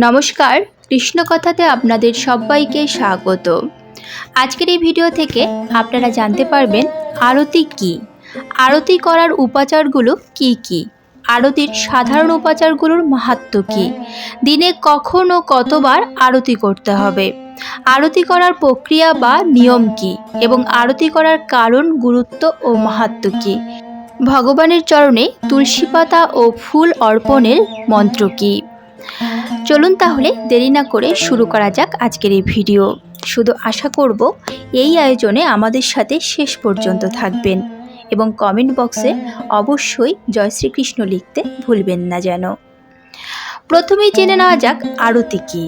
নমস্কার, কৃষ্ণকথাতে আপনাদের সবাইকে স্বাগত। আজকের এই ভিডিও থেকে আপনারা জানতে পারবেন আরতি কি। আরতি করার উপাচারগুলো কি কি? আরতির সাধারণ উপাচারগুলোর মাহাত্ম কি? দিনে কখন ও কতবার আরতি করতে হবে? আরতি করার প্রক্রিয়া বা নিয়ম কি? এবং আরতি করার কারণ, গুরুত্ব ও মাহাত্ম কি? ভগবানের চরণে তুলসী পাতা ও ফুল অর্পণের মন্ত্র কী? চলুন তাহলে দেরি না করে শুরু করা যাক আজকের এই ভিডিও। শুধু আশা করব এই আয়োজনে আমাদের সাথে শেষ পর্যন্ত থাকবেন এবং কমেন্ট বক্সে অবশ্যই জয় শ্রীকৃষ্ণ লিখতে ভুলবেন না যেন। প্রথমেই জেনে নেওয়া যাক আরতি কী।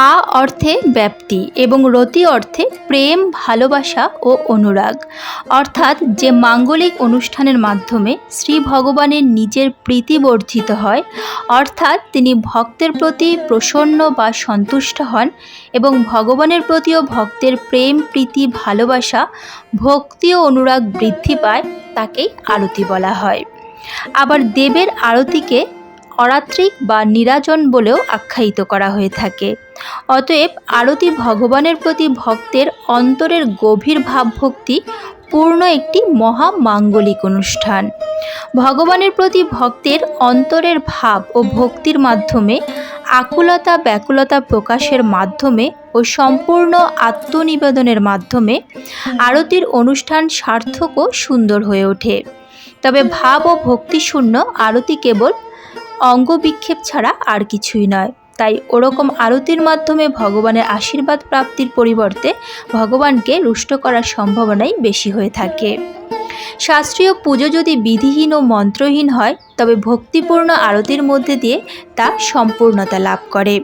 আ অর্থে ব্যাপ্তি এবং রতি অর্থে প্রেম, ভালোবাসা ও অনুরাগ। অর্থাৎ যে মাঙ্গলিক অনুষ্ঠানের মাধ্যমে শ্রী ভগবানের নিজের প্রীতি বর্ধিত হয়, অর্থাৎ তিনি ভক্তের প্রতি প্রসন্ন বা সন্তুষ্ট হন এবং ভগবানের প্রতিও ভক্তের প্রেম, প্রীতি, ভালোবাসা, ভক্তি ও অনুরাগ বৃদ্ধি পায়, তাকেই আরতি বলা হয়। আবার দেবের আরতিকে অরাত্রিক বা নিরাজন বলেও আখ্যায়িত করা হয়ে থাকে। অতএব আরতি ভগবানের প্রতি ভক্তের অন্তরের গভীর ভাবভক্তি পূর্ণ একটি মহা মাঙ্গলিক অনুষ্ঠান। ভগবানের প্রতি ভক্তের অন্তরের ভাব ও ভক্তির মাধ্যমে আকুলতা ব্যাকুলতা প্রকাশের মাধ্যমে ও সম্পূর্ণ আত্মনিবেদনের মাধ্যমে আরতির অনুষ্ঠান সার্থক ও সুন্দর হয়ে ওঠে। তবে ভাব ও ভক্তিশূন্য আরতি কেবল অঙ্গবিক্ষেপ ছাড়া আর কিছুই নয়। তাই ওরকম আরতির মাধ্যমে ভগবানের আশীর্বাদ প্রাপ্তির পরিবর্তে ভগবানকে রুষ্ট করার সম্ভাবনাই বেশি হয়ে থাকে। শাস্ত্রীয় পুজো যদি বিধিহীন ও মন্ত্রহীন হয়, তবে ভক্তিপূর্ণ আরতির মধ্যে দিয়ে তা সম্পূর্ণতা লাভ করে।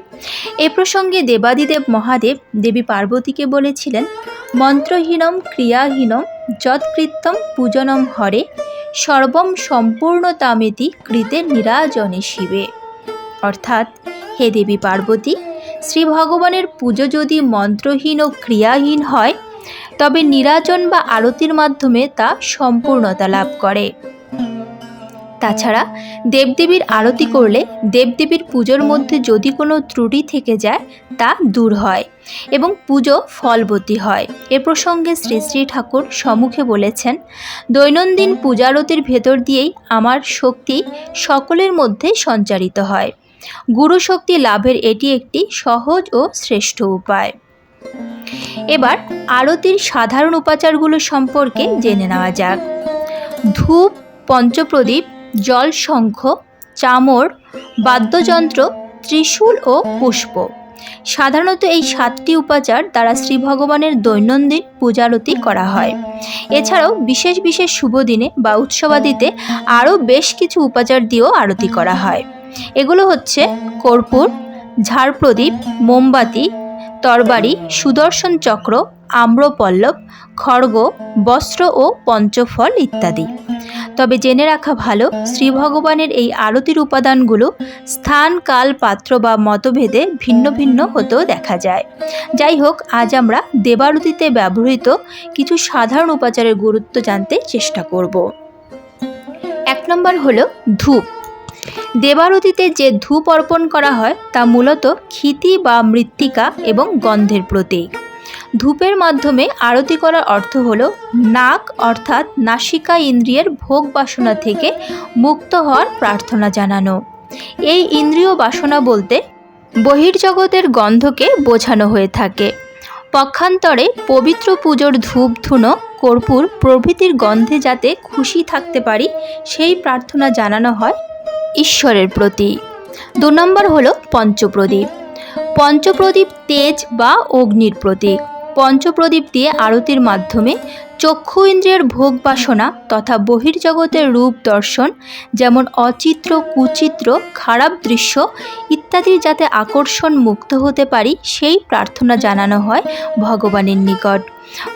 এ প্রসঙ্গে দেবাদিদেব মহাদেব দেবী পার্বতীকে বলেছিলেন, মন্ত্রহীনম, ক্রিয়াহীনম, যৎকৃত্যম, পূজনম, হরে সর্বম সম্পূর্ণতামেতি কৃতে নিরাজনে শিবে। অর্থাৎ, হে দেবী পার্বতী, শ্রী ভগবানের পুজো যদি মন্ত্রহীন ও ক্রিয়াহীন হয়, তবে নিরাজন বা আরতির মাধ্যমে তা সম্পূর্ণতা লাভ করে। তাছাড়া, দেবদেবীর আরতি করলে দেবদেবীর পুজোর মধ্যে যদি কোনো ত্রুটি থেকে যায় তা দূর হয় এবং পুজো ফলবতী হয়। এ প্রসঙ্গে শ্রী শ্রী ঠাকুর সম্মুখে বলেছেন, দৈনন্দিন পূজারতির ভেতর দিয়েই আমার শক্তি সকলের মধ্যে সঞ্চারিত হয়। গুরু শক্তি লাভের এটি একটি সহজ ও শ্রেষ্ঠ উপায়। এবার আরতির সাধারণ উপাচারগুলো সম্পর্কে জেনে নেওয়া যাক। ধূপ, পঞ্চপ্রদীপ জল শঙ্খ চামর, বাদ্যযন্ত্র, ত্রিশূল ও পুষ্প। সাধারণত এই সাতটি উপাচার দ্বারা শ্রী ভগবানের দৈনন্দিন পূজারতি করা হয়। এছাড়াও বিশেষ বিশেষ শুভ দিনে বা উৎসবাদিতে আরও বেশ কিছু উপাচার দিয়েও আরতি করা হয়। এগুলো হচ্ছে কর্পূর ঝাড়প্রদীপ মোমবাতি, তরবারি, সুদর্শন চক্র, আম্রপল্লব, খড়গ, বস্ত্র ও পঞ্চফল ইত্যাদি। তবে জেনে রাখা ভালো, শ্রী ভগবানের এই আরতির উপাদানগুলো স্থান, কাল, পাত্র বা মতভেদে ভিন্ন ভিন্ন হতেও দেখা যায়। যাই হোক, আজ আমরা দেবারতিতে ব্যবহৃত কিছু সাধারণ উপাচারের গুরুত্ব জানতে চেষ্টা করব। এক নম্বর হলো ধূপ। দেবারতিতে যে ধূপ অর্পণ করা হয়, তা মূলত ক্ষিতি বা মৃত্তিকা এবং গন্ধের প্রতীক। ধূপের মাধ্যমে আরতি করার অর্থ হল নাক অর্থাৎ নাসিকা ইন্দ্রিয়ের ভোগ বাসনা থেকে মুক্ত হওয়ার প্রার্থনা জানানো। এই ইন্দ্রিয় বাসনা বলতে বহির্জগতের গন্ধকে বোঝানো হয়ে থাকে। পক্ষান্তরে পবিত্র পুজোর ধূপ, ধুনো, কর্পূর প্রভৃতির গন্ধে যাতে খুশি থাকতে পারি, সেই প্রার্থনা জানানো হয় ঈশ্বরের প্রতি। দু নম্বর হলো পঞ্চপ্রদীপ। পঞ্চপ্রদীপ তেজ বা অগ্নির প্রতীক। পঞ্চপ্রদীপ দিয়ে আরতির মাধ্যমে চক্ষু ইন্দ্রিয়ের ভোগ বাসনা তথা বহির্জগতের রূপ দর্শন, যেমন অচিত্র, কুচিত্র, খারাপ দৃশ্য ইত্যাদি যাতে আকর্ষণ মুক্ত হতে পারি, সেই প্রার্থনা জানানো হয় ভগবানের নিকট।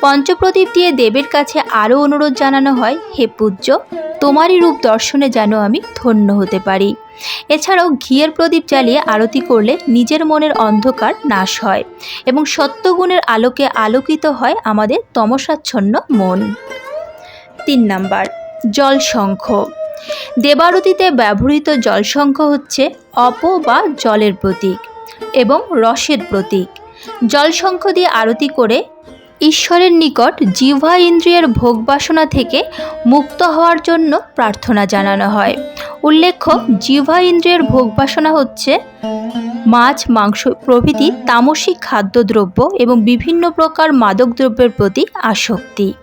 পঞ্চপ্রদীপ দিয়ে দেবের কাছে আরও অনুরোধ জানানো হয়, হে পূজ্য, তোমারই রূপ দর্শনে যেন আমি ধন্য হতে পারি। এছাড়াও ঘিয়ের প্রদীপ জ্বালিয়ে আরতি করলে নিজের মনের অন্ধকার নাশ হয় এবং সত্যগুণের আলোকে আলোকিত হয় আমাদের তমসাচ্ছন্ন মন। তিন নাম্বার জল শঙ্খ দেবারতিতে ব্যবহৃত জলসংখ্য হচ্ছে অপ বা জলের প্রতীক এবং রসের প্রতীক। জলসংখ্য দিয়ে আরতি করে ঈশ্বরের নিকট জিহ্বা ইন্দ্রিয়ের ভোগ বাসনা থেকে মুক্ত হওয়ার জন্য প্রার্থনা জানানো হয়। উল্লেখ্য, জিহ্বা ইন্দ্রিয়ের ভোগ বাসনা হচ্ছে মাছ, মাংস প্রভৃতি তামসিক খাদ্যদ্রব্য এবং বিভিন্ন প্রকার মাদকদ্রব্যের প্রতি আসক্তি।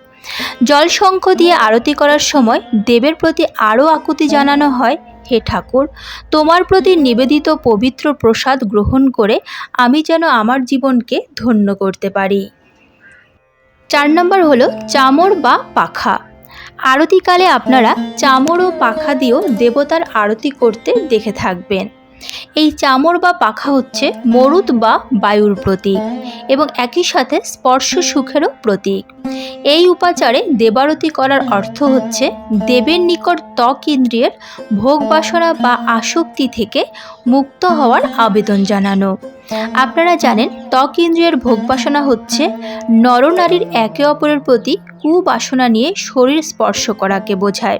জলশঙ্খ দিয়ে আরতি করার সময় দেবের প্রতি আরও আকুতি জানানো হয়, হে ঠাকুর, তোমার প্রতি নিবেদিত পবিত্র প্রসাদ গ্রহণ করে আমি যেন আমার জীবনকে ধন্য করতে পারি। চার নম্বর হলো চামর বা পাখা। আরতিকালে আপনারা চামর ও পাখা দিয়েও দেবতার আরতি করতে দেখে থাকবেন। এই চামর বা পাখা হচ্ছে মরুদ বা বায়ুর প্রতীক এবং একই সাথে স্পর্শ সুখেরও প্রতীক। এই উপাচারে দেবারতি করার অর্থ হচ্ছে দেবের নিকট ত্বক ইন্দ্রিয়ের ভোগ বাসনা বা আসক্তি থেকে মুক্ত হওয়ার আবেদন জানানো। আপনারা জানেন ত্বক ইন্দ্রিয়ের ভোগ বাসনা হচ্ছে, নরনারীর একে অপরের প্রতি কুবাসনা নিয়ে শরীর স্পর্শ করাকে বোঝায়।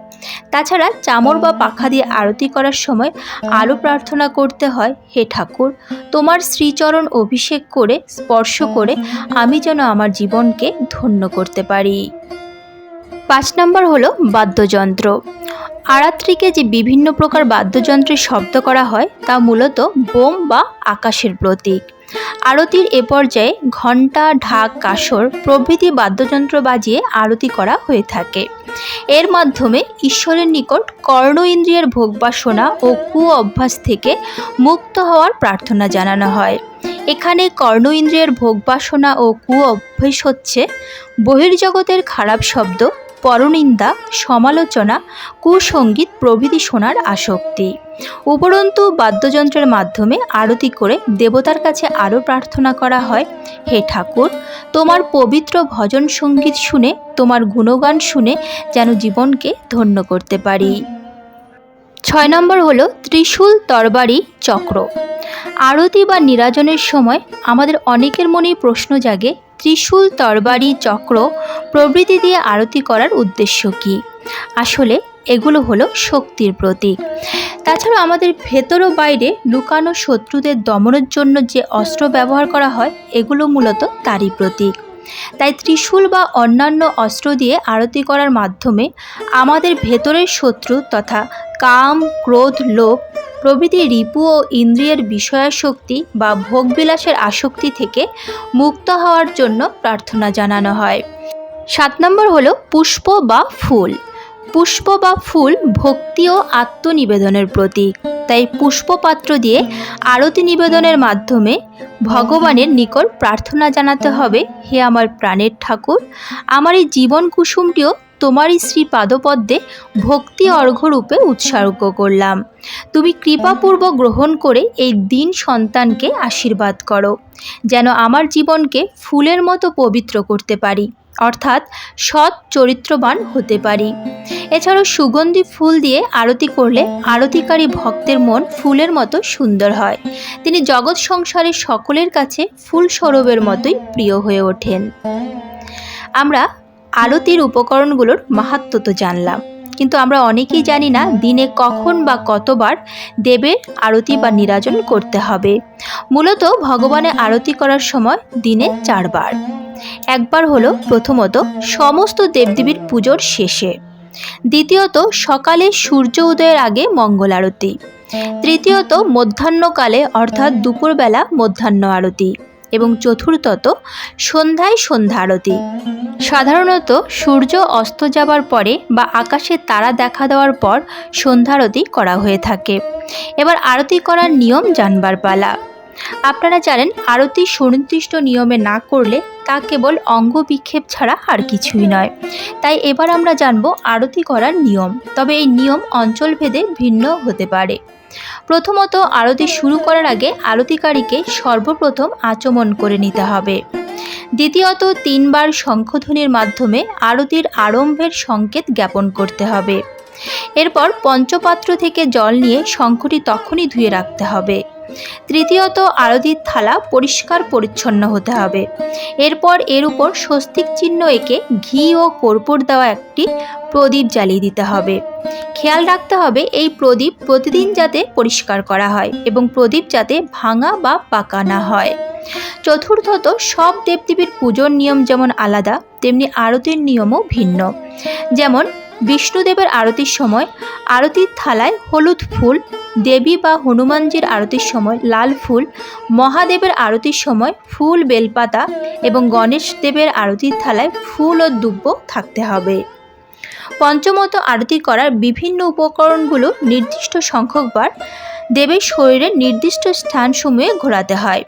তাছাড়া চামর বা পাখা দিয়ে আরতি করার সময় আরও প্রার্থনা করতে হয়, হে ঠাকুর, তোমার শ্রীচরণ অভিষেক করে, স্পর্শ করে আমি যেন আমার জীবনকে ধন্য করতে পারি। পাঁচ নম্বর হলো বাদ্যযন্ত্র। আরাত্রিকে যে বিভিন্ন প্রকার বাদ্যযন্ত্রের শব্দ করা হয়, তা মূলত বোম বা আকাশের প্রতীক। আরতির এ পর্যায়ে ঘণ্টা, ঢাক, কাসর প্রভৃতি বাদ্যযন্ত্র বাজিয়ে আরতি করা হয়ে থাকে। এর মাধ্যমে ঈশ্বরের নিকট কর্ণ ইন্দ্রিয়ের ভোগবাসনা ও কু অভ্যাস থেকে মুক্ত হওয়ার প্রার্থনা জানানো হয়। এখানে কর্ণ ইন্দ্রিয়ের ভোগবাসনা ও কু অভ্যাস হচ্ছে বহির্জগতের খারাপ শব্দ পরনিন্দা, সমালোচনা কুসঙ্গীত প্রভৃতি শোনার আসক্তি। উপরন্তু বাদ্যযন্ত্রের মাধ্যমে আরতি করে দেবতার কাছে আরও প্রার্থনা করা হয়, হে ঠাকুর, তোমার পবিত্র ভজন সংগীত শুনে, তোমার গুণগান শুনে যেন জীবনকে ধন্য করতে পারি। ছয় নম্বর হলো ত্রিশূল তরবারি চক্র। আরতি বা নিরাজনের সময় আমাদের অনেকের মনেই প্রশ্ন জাগে ত্রিশূল তরবারি চক্র প্রভৃতি দিয়ে আরতি করার উদ্দেশ্য কী? আসলে এগুলো হলো শক্তির প্রতীক। তাছাড়া আমাদের ভেতর ও বাইরে লুকানো শত্রুদের দমনের জন্য যে অস্ত্র ব্যবহার করা হয়, এগুলো মূলত তারই প্রতীক। তাই ত্রিশূল বা অন্যান্য অস্ত্র দিয়ে আরতি করার মাধ্যমে আমাদের ভেতরের শত্রু তথা কাম, ক্রোধ, লোভ প্রভৃতি রিপু ও ইন্দ্রিয়ের বিষয়াসক্তি বা ভোগবিলাসের আসক্তি থেকে মুক্ত হওয়ার জন্য প্রার্থনা জানানো হয়। সাত নম্বর হলো পুষ্প বা ফুল। পুষ্প বা ফুল ভক্তি ও আত্মনিবেদনের প্রতীক। তাই পুষ্পপাত্র দিয়ে আরতি নিবেদনের মাধ্যমে ভগবানের নিকট প্রার্থনা জানাতে হবে, হে আমার প্রাণের ঠাকুর, আমার এই জীবন কুসুমটিও তোমারই শ্রী পাদপদ্মে ভক্তি অর্ঘ্যরূপে উৎসর্গ করলাম। তুমি কৃপাপূর্বক গ্রহণ করে এই দিন সন্তানকে আশীর্বাদ করো, যেন আমার জীবনকে ফুলের মতো পবিত্র করতে পারি, অর্থাৎ সৎ চরিত্রবান হতে পারি। এছাড়াও সুগন্ধি ফুল দিয়ে আরতি করলে আরতিকারী ভক্তের মন ফুলের মতো সুন্দর হয়। তিনি জগৎ সংসারের সকলের কাছে ফুল সরবের মতোই প্রিয় হয়ে ওঠেন। আমরা আরতির উপকরণগুলোর মাহাত্ম তো জানলাম। কিন্তু আমরা অনেকেই জানি না দিনে কখন বা কতবার দেবের আরতি বা নিরাজন করতে হবে। মূলত ভগবানের আরতি করার সময় দিনে চারবার। একবার হলো প্রথমত সমস্ত দেবদেবীর পুজোর শেষে। দ্বিতীয়ত সকালে সূর্য উদয়ের আগে মঙ্গল আরতি। তৃতীয়ত মধ্যাহ্নকালে অর্থাৎ দুপুরবেলা মধ্যাহ্ন আরতি। এবং চতুর্থত সন্ধ্যায় সন্ধ্যা আরতি সাধারণত সূর্য অস্ত যাবার পরে বা আকাশে তারা দেখা দেওয়ার পর সন্ধ্যারতি করা হয়ে থাকে। এবার আরতি করার নিয়ম জানবার পালা। আপনারা জানেন, আরতি সুনির্দিষ্ট নিয়মে না করলে তা কেবল অঙ্গ বিক্ষেপ ছাড়া আর কিছুই নয়। তাই এবার আমরা জানব আরতি করার নিয়ম। তবে এই নিয়ম অঞ্চলভেদে ভিন্ন হতে পারে। প্রথমত আরতি শুরু করার আগে আরতিকারীকে সর্বপ্রথম আচমন করে নিতে হবে। দ্বিতীয়ত, তিনবার শঙ্খধ্বনির মাধ্যমে আরতির আরম্ভের সংকেত জ্ঞাপন করতে হবে। এরপর পঞ্চপাত্র থেকে জল নিয়ে শঙ্খটি তখনই ধুয়ে রাখতে হবে। তৃতীয়ত আরতির থালা পরিষ্কার পরিচ্ছন্ন হতে হবে। এরপর এর উপর স্বস্তিক চিহ্ন এঁকে ঘি ও কর্পূর দেওয়া একটি প্রদীপ জ্বালিয়ে দিতে হবে। খেয়াল রাখতে হবে এই প্রদীপ প্রতিদিন যাতে পরিষ্কার করা হয় এবং প্রদীপ যাতে ভাঙা বা পাকা না হয়। চতুর্থত সব দেবদেবীর পুজোর নিয়ম যেমন আলাদা, তেমনি আরতির নিয়মও ভিন্ন। যেমন বিষ্ণুদেবের আরতির সময় আরতির থালায় হলুদ ফুল, দেবী বা হনুমানজির আরতির সময় লাল ফুল, মহাদেবের আরতির সময় ফুল, বেলপাতা এবং গণেশ দেবের আরতির থালায় ফুল ও দুব্য থাকতে হবে। পঞ্চমত আরতি করার বিভিন্ন উপকরণগুলো নির্দিষ্ট সংখ্যকবার দেবের শরীরের নির্দিষ্ট স্থানসমূহে ঘোরাতে হয়।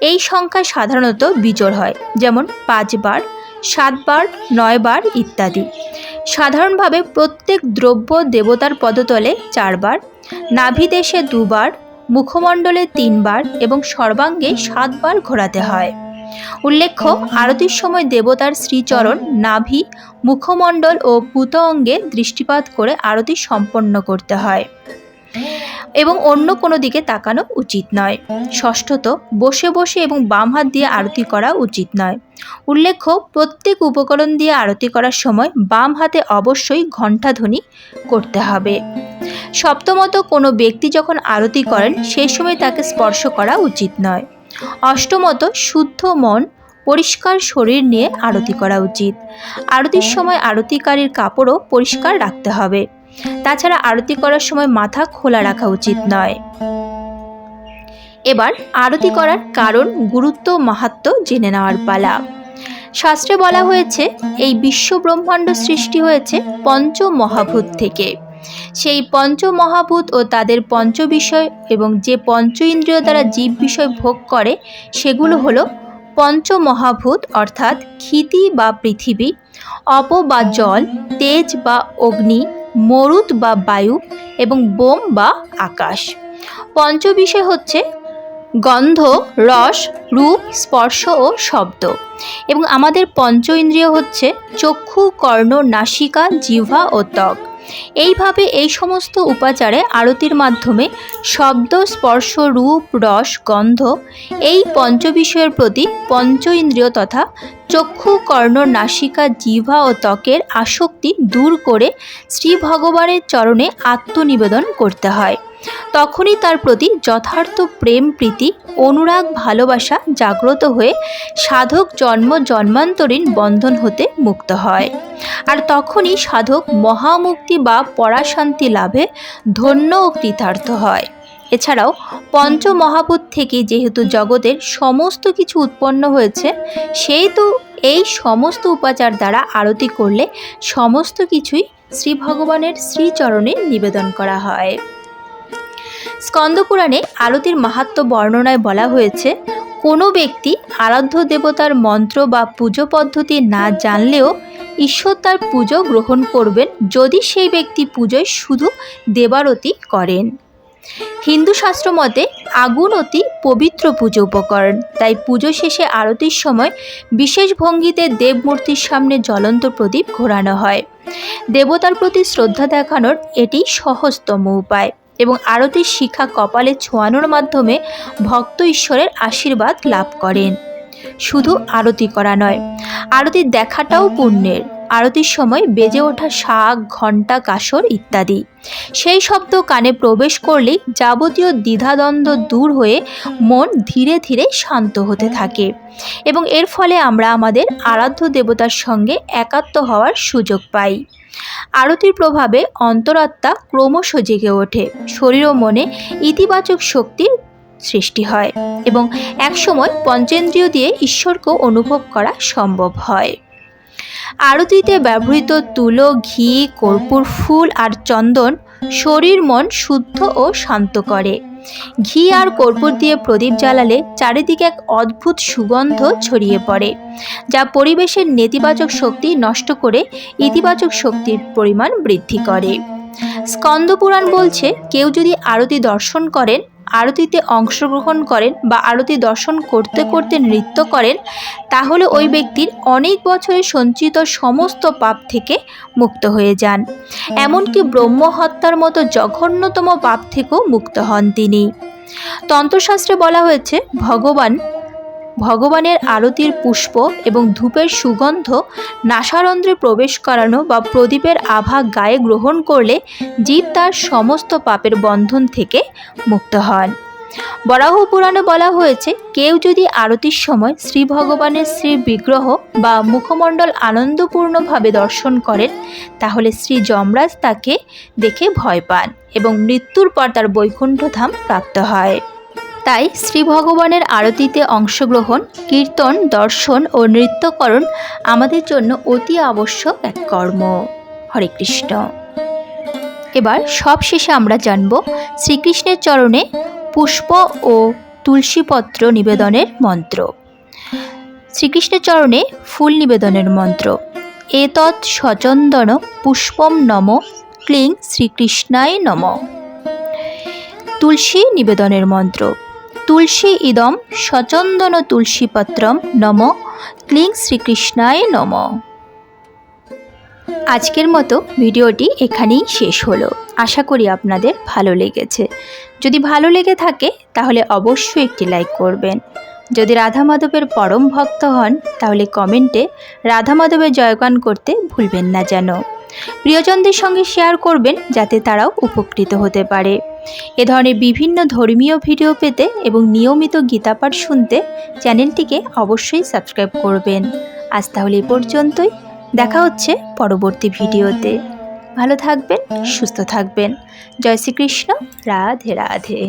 এই সংখ্যা সাধারণত বিজোড় হয়, যেমন পাঁচবার, সাতবার, নয়বার ইত্যাদি। সাধারণভাবে প্রত্যেক দ্রব্য দেবতার পদতলে চারবার, নাভিদেশে দুবার, মুখমণ্ডলে তিনবার এবং সর্বাঙ্গে সাতবার ঘোরাতে হয়। উল্লেখ্য, আরতির সময় দেবতার শ্রীচরণ নাভি, মুখমণ্ডল ও পুত অঙ্গে দৃষ্টিপাত করে আরতি সম্পন্ন করতে হয়। এবং অন্য কোনো দিকে তাকানো উচিত নয়। ষষ্ঠত, বসে বসে এবং বাম হাত দিয়ে আরতি করা উচিত নয়। উল্লেখ্য, প্রত্যেক উপকরণ দিয়ে আরতি করার সময় বাম হাতে অবশ্যই ঘণ্টাধ্বনি করতে হবে। সপ্তমত, কোনো ব্যক্তি যখন আরতি করেন, সেই সময় তাকে স্পর্শ করা উচিত নয়। অষ্টমত, শুদ্ধ মন, পরিষ্কার শরীর নিয়ে আরতি করা উচিত। আরতির সময় আরতিকারীর কাপড়ও পরিষ্কার রাখতে হবে। তাছাড়া আরতি করার সময় মাথা খোলা রাখা উচিত নয়। এবার আরতি করার কারণ, গুরুত্ব মাহাত্ম জেনে নেওয়ার পালা। শাস্ত্রে বলা হয়েছে, এই বিশ্ব ব্রহ্মাণ্ড সৃষ্টি হয়েছে পঞ্চ মহাভূত থেকে। সেই পঞ্চ মহাভূত ও তাদের পঞ্চ বিষয় এবং যে পঞ্চ ইন্দ্রিয় দ্বারা জীব বিষয় ভোগ করে, সেগুলো হলো পঞ্চ মহাভূত অর্থাৎ ক্ষিতি বা পৃথিবী, অপ বা জল, তেজ বা অগ্নি মরুত বা বায়ু এবং বোম বা আকাশ। পঞ্চ বিষয় হচ্ছে গন্ধ, রস, রূপ, স্পর্শ ও শব্দ। এবং আমাদের পঞ্চ ইন্দ্রিয় হচ্ছে চক্ষু, কর্ণ, নাসিকা, জিহ্বা ও ত্বক। এইভাবে এই সমস্ত উপাচারে আরতির মাধ্যমে শব্দ, স্পর্শ, রূপ, রস, গন্ধ এই পঞ্চ বিষয়ের প্রতি পঞ্চ ইন্দ্রিয় তথা চক্ষু, কর্ণ, নাসিকা জিভা ও ত্বকের আসক্তি দূর করে শ্রী ভগবানের চরণে আত্মনিবেদন করতে হয়। তখনই তার প্রতি যথার্থ প্রেম, প্রীতি, অনুরাগ, ভালোবাসা জাগ্রত হয়ে সাধক জন্ম জন্মান্তরীণ বন্ধন হতে মুক্ত হয়। আর তখনই সাধক মহামুক্তি বা পরাশান্তি লাভে ধন্য ও কৃতার্থ হয়। এছাড়াও পঞ্চ মহাভূত থেকে যেহেতু জগতের সমস্ত কিছু উৎপন্ন হয়েছে সেহেতু এই সমস্ত উপাচার দ্বারা আরতি করলে সমস্ত কিছুই শ্রী ভগবানের শ্রীচরণে নিবেদন করা হয়। স্কন্দপুরাণে আরতির মাহাত্ম বর্ণনায় বলা হয়েছে, কোনো ব্যক্তি আরাধ্য দেবতার মন্ত্র বা পুজো পদ্ধতি না জানলেও ঈশ্বর তার পুজো গ্রহণ করবেন যদি সেই ব্যক্তি পুজোয় শুধু দেবারতি করেন। হিন্দু শাস্ত্র মতে আগুন অতি পবিত্র পুজো উপকরণ, তাই পুজো শেষে আরতির সময় বিশেষ ভঙ্গিতে দেবমূর্তির সামনে জ্বলন্ত প্রদীপ ঘোরানো হয়। দেবতার প্রতি শ্রদ্ধা দেখানোর এটি সহজতম উপায়। এবং আরতির শিখা কপালে ছোঁয়ানোর মাধ্যমে ভক্ত ঈশ্বরের আশীর্বাদ লাভ করেন। শুধু আরতি করা নয় আরতি দেখাটাও পুণ্যের। আরতির সময় বেজে ওঠা শাক, ঘণ্টা, কাসর ইত্যাদি। সেই শব্দ কানে প্রবেশ করলেই যাবতীয় দ্বিধাদ্বন্দ্ব দূর হয়ে মন ধীরে ধীরে শান্ত হতে থাকে এবং এর ফলে আমরা আমাদের আরাধ্য দেবতার সঙ্গে একাত্ম হওয়ার সুযোগ পাই। আরতির প্রভাবে অন্তরাত্মা ক্রমশ জেগে ওঠে। শরীর ও মনে ইতিবাচক শক্তির সৃষ্টি হয় এবং একসময় পঞ্চেন্দ্রিয় দিয়ে ঈশ্বরকেও অনুভব করা সম্ভব হয়। আরতিতে ব্যবহৃত তুলো, ঘি, কর্পূর, ফুল আর চন্দন শরীর, মন শুদ্ধ ও শান্ত করে। ঘি আর কর্পূর দিয়ে প্রদীপ জ্বালালে চারিদিকে এক অদ্ভুত সুগন্ধ ছড়িয়ে পড়ে, যা পরিবেশের নেতিবাচক শক্তি নষ্ট করে ইতিবাচক শক্তির পরিমাণ বৃদ্ধি করে। স্কন্দপুরাণ বলছে, কেউ যদি আরতি দর্শন করেন আরতিতে অংশগ্রহণ করেন বা আরতি দর্শন করতে করতে নৃত্য করেন, তাহলে ওই ব্যক্তির অনেক বছরের সঞ্চিত সমস্ত পাপ থেকে মুক্ত হয়ে যান। এমনকি ব্রহ্মহত্যার মতো জঘন্যতম পাপ থেকেও মুক্ত হন তিনি। তন্ত্রশাস্ত্রে বলা হয়েছে, ভগবান ভগবানের আরতির পুষ্প এবং ধূপের সুগন্ধ নাসারন্ধ্রে প্রবেশ করানো বা প্রদীপের আভা গায়ে গ্রহণ করলে জীব তার সমস্ত পাপের বন্ধন থেকে মুক্ত হন। বরাহ পুরাণে বলা হয়েছে, কেউ যদি আরতির সময় শ্রী ভগবানের শ্রী বিগ্রহ বা মুখমণ্ডল আনন্দপূর্ণভাবে দর্শন করেন, তাহলে শ্রী যমরাজ তাকে দেখে ভয় পান এবং মৃত্যুর পর তার বৈকুণ্ঠধাম প্রাপ্ত হয়। তাই শ্রী ভগবানের আরতিতে অংশগ্রহণ, কীর্তন, দর্শন ও নৃত্যকরণ আমাদের জন্য অতি আবশ্যক এক কর্ম। হরে কৃষ্ণ। এবার সব শেষে আমরা জানব শ্রীকৃষ্ণের চরণে পুষ্প ও তুলসীপত্র নিবেদনের মন্ত্র। শ্রীকৃষ্ণের চরণে ফুল নিবেদনের মন্ত্র। এতৎ সচন্দন পুষ্পম নম, ক্লিং শ্রীকৃষ্ণায় নম। তুলসী নিবেদনের মন্ত্র। তুলসী ইদম সচন্দন তুলসীপত্রম নম। ক্লিং শ্রীকৃষ্ণায় নম। আজকের মতো ভিডিওটি এখানেই শেষ হলো। আশা করি আপনাদের ভালো লেগেছে। যদি ভালো লেগে থাকে, তাহলে অবশ্যই একটি লাইক করবেন। যদি রাধা মাধবের পরম ভক্ত হন, তাহলে কমেন্টে রাধা মাধবের জয়গান করতে ভুলবেন না যেন। প্রিয়জনদের সঙ্গে শেয়ার করবেন, যাতে তারাও উপকৃত হতে পারে। এ ধরনের বিভিন্ন ধর্মীয় ভিডিও পেতে এবং নিয়মিত গীতাপাঠ শুনতে চ্যানেলটিকে অবশ্যই সাবস্ক্রাইব করবেন। আজ তাহলে এ পর্যন্তই। দেখা হচ্ছে পরবর্তী ভিডিওতে। ভালো থাকবেন, সুস্থ থাকবেন। জয় শ্রীকৃষ্ণ। রাধে রাধে।